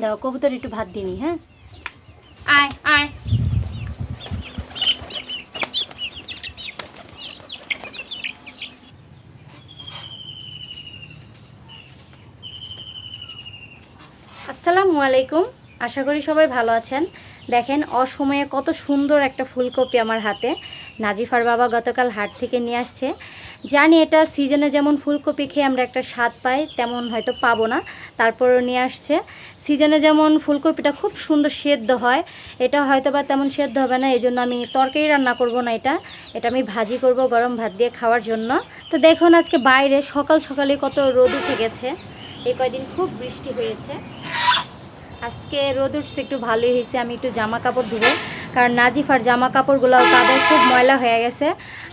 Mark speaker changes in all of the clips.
Speaker 1: দাও কবুতর একটু ভাত দিনি হ্যাঁ? আয় আয়। আসসালামু আলাইকুম। আশা করি সবাই ভালো আছেন। দেখেন, অসময়ে কত সুন্দর একটা ফুলকপি আমার হাতে। নাজিফার বাবা গতকাল হাট থেকে নিয়ে আসছে। জানি এটা সিজনে যেমন ফুলকপি খেয়ে আমরা একটা স্বাদ পাই, তেমন হয়তো পাবো না। তারপরও নিয়ে আসছে। সিজনে যেমন ফুলকপিটা খুব সুন্দর সেদ্ধ হয়, এটা হয়তো বা তেমন সেদ্ধ হবে না এই জন্য আমি তরকারি রান্না করব না এটা। এটা আমি ভাজি করব গরম ভাত দিয়ে খাওয়ার জন্য। তো দেখুন আজকে বাইরে সকাল সকালে কত রোদ উঠে গেছে এই কয়দিন খুব বৃষ্টি হয়েছে। আজকে রোদ উঠছে, একটু ভালোই হয়েছে। আমি একটু জামা কাপড় ধুবো, কারণ নাজিফার জামা কাপড়গুলো তাদের খুব ময়লা হয়ে গেছে।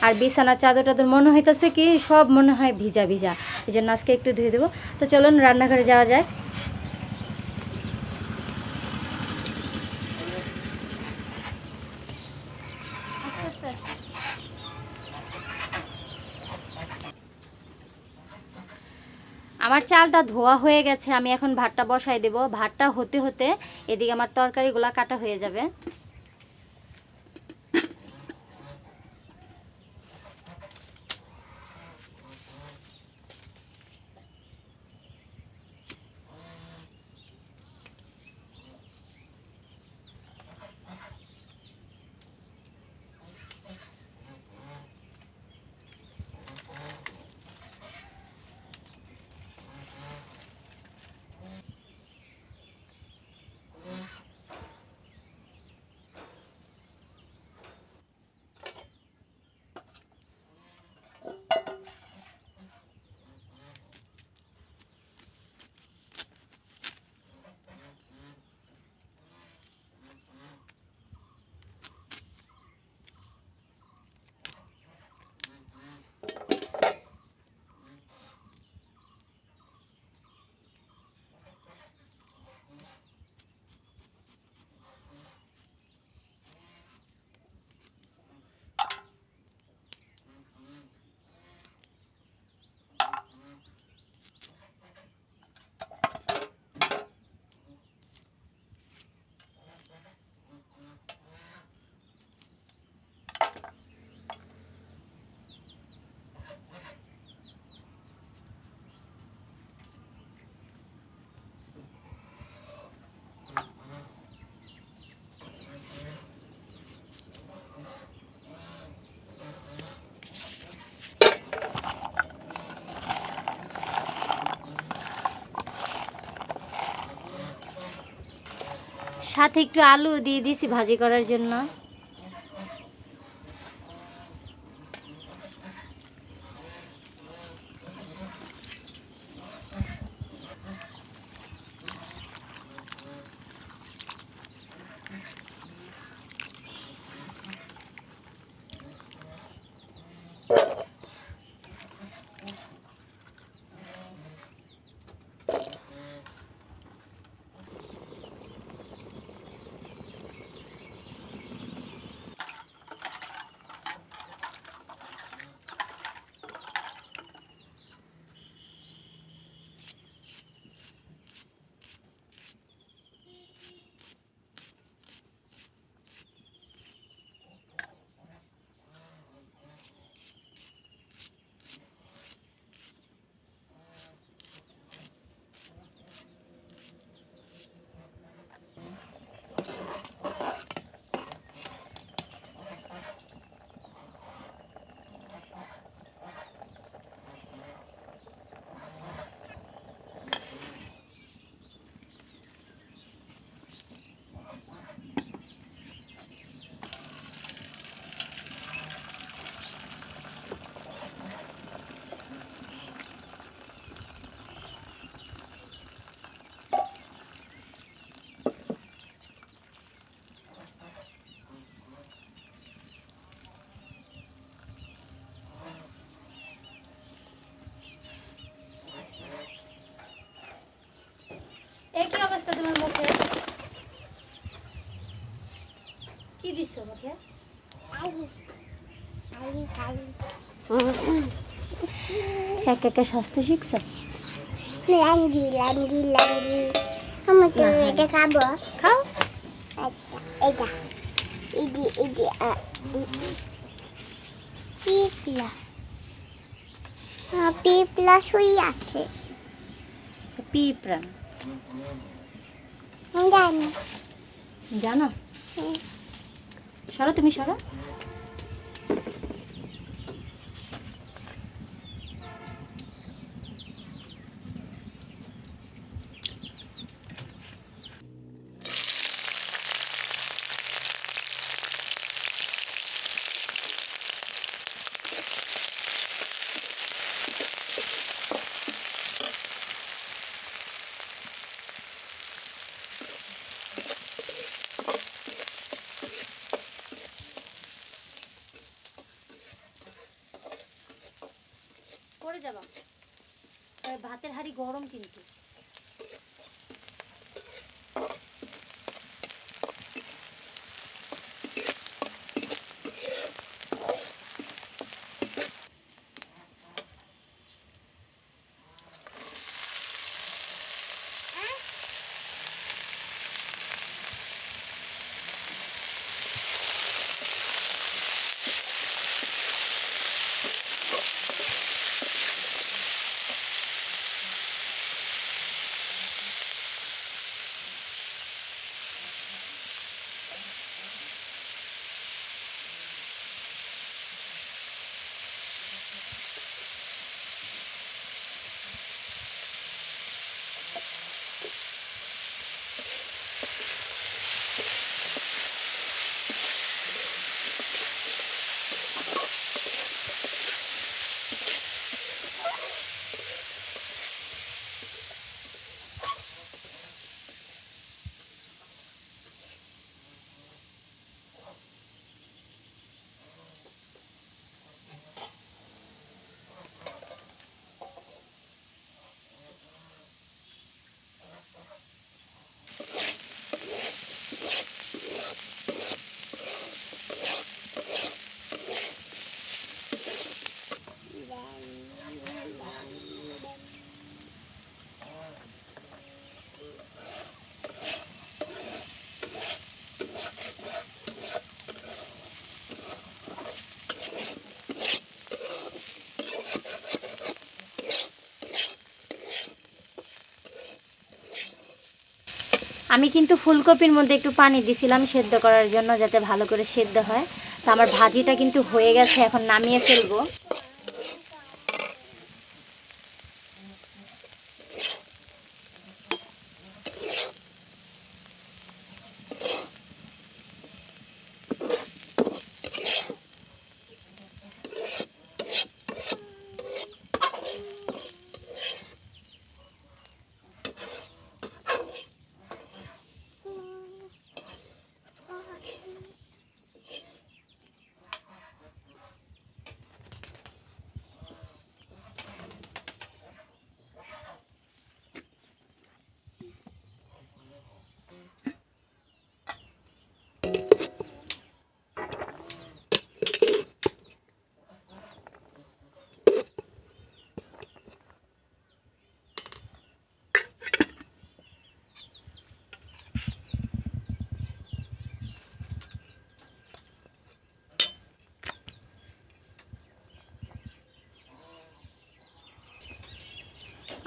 Speaker 1: আর বিছানার চাদর টাদর মনে হইতেছে কি, সব মনে হয় ভিজা ভিজা। এই জন্য আজকে একটু ধুয়ে দেবো। তো চলুন, রান্নাঘরে যাওয়া যায় আমার চালটা ধোয়া হয়ে গেছে, আমি এখন ভাতটা বসাই দেব। ভাতটা হতে হতে এদিকে আমার তরকারিগুলো কাটা হয়ে যাবে। সাথে একটু আলু দিয়ে দিছি ভাজি করার জন্য এই কি অবস্থা তোমার মুখে কি দিছো মুখে একা একা স্বাস্থ্য শিখছো?
Speaker 2: লাঙ্গি লাঙ্গি লাঙ্গি আমি তো
Speaker 1: না, হ্যাঁ।
Speaker 2: এটা খাব।
Speaker 1: খাও।
Speaker 2: আচ্ছা এটা এই যে এই যে আ, পিপলা। আ, পিপলা শুই আছে।
Speaker 1: পিঁপড়া।
Speaker 2: আমি জানো? হুম।
Speaker 1: সরো তুমি সরো। করে যাবা। ভাতের হাড়ি গরম কিন্তু। আমি কিন্তু ফুলকপির মধ্যে একটু পানি দিছিলাম সেদ্ধ করার জন্য যাতে ভালো করে সেদ্ধ হয়। তো আমার ভাজিটা কিন্তু হয়ে গেছে, এখন নামিয়ে ফেলব।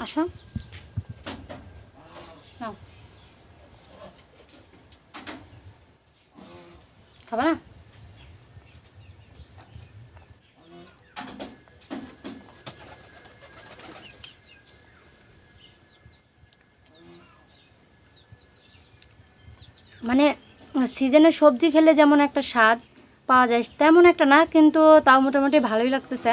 Speaker 1: আসো। খাবা না? মানে সিজনের সবজি খেলে যেমন একটা স্বাদ পাওয়া যায়, তেমন একটা না, কিন্তু তাও মোটামুটি ভালোই লাগতেছে।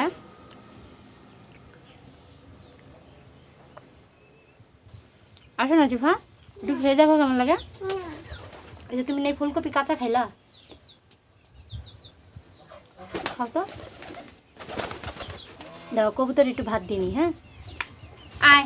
Speaker 1: আসো না জিফা একটু খেয়ে দেখো কেমন লাগে। এই যে তুমি নেই ফুলকপি কাঁচা খাইলা? খাও তো। দেখো কবুতর একটু ভাত দিনি হ্যাঁ? আয়।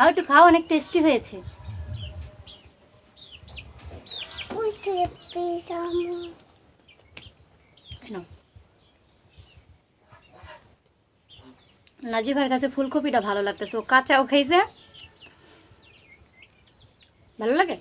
Speaker 1: খাও, একটু খাও, অনেক টেস্টি হয়েছে। নাজিভার। কাছে ফুলকপিটা ভালো লাগতেছে। ও কাঁচাও খাইছে ভালো লাগে?